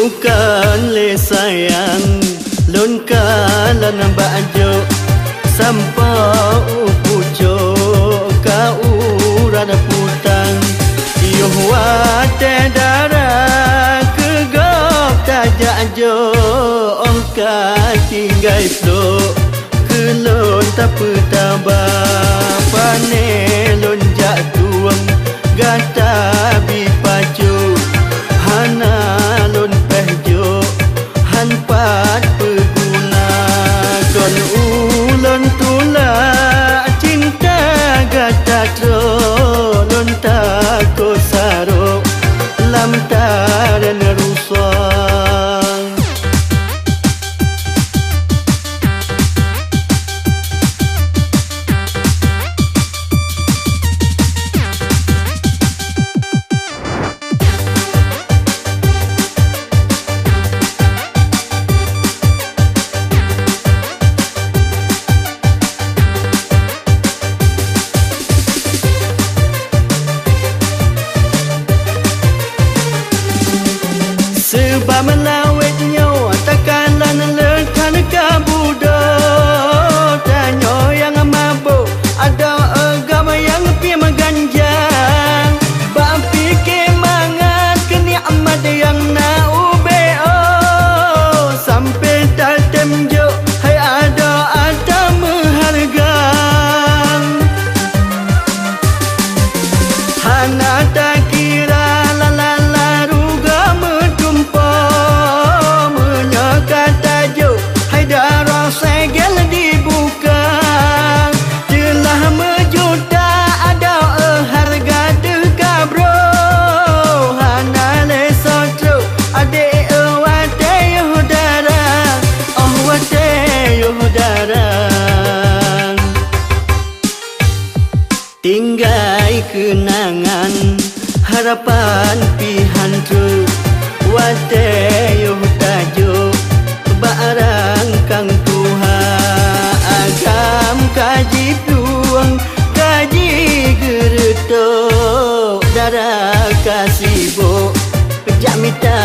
Bukan le sayang. Lun kala namba ajo Sampa upu jo Ka putang. Yuh wate darah Kegop tajak jo Oh ka tinggai flo Kelon tapu tabah Pane lon jak tuang Gata bi doctor kenangan harapan pihan tu. Wate tajo barang kang tuha agam kaji tuang kaji gerto darah kasih bo pejak mita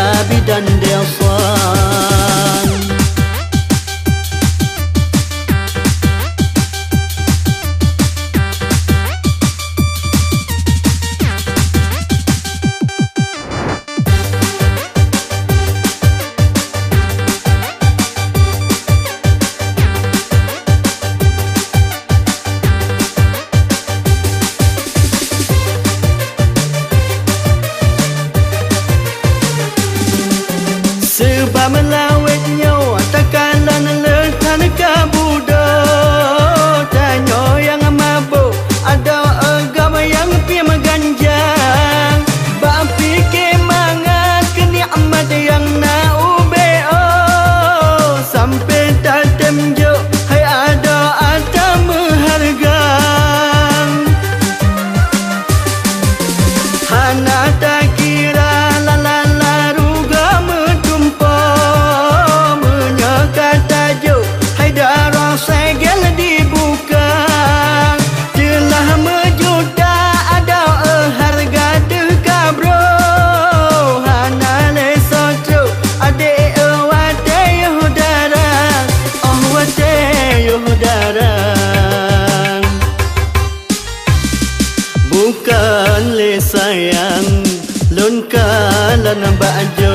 nan banjo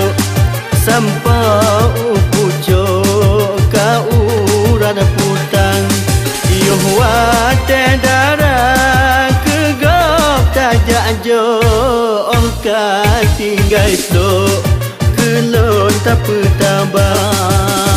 sampo pujo ka uran putang. Yo wa tendara kegop gap ta janjo on oh ka tinggal so kelon tapu tambah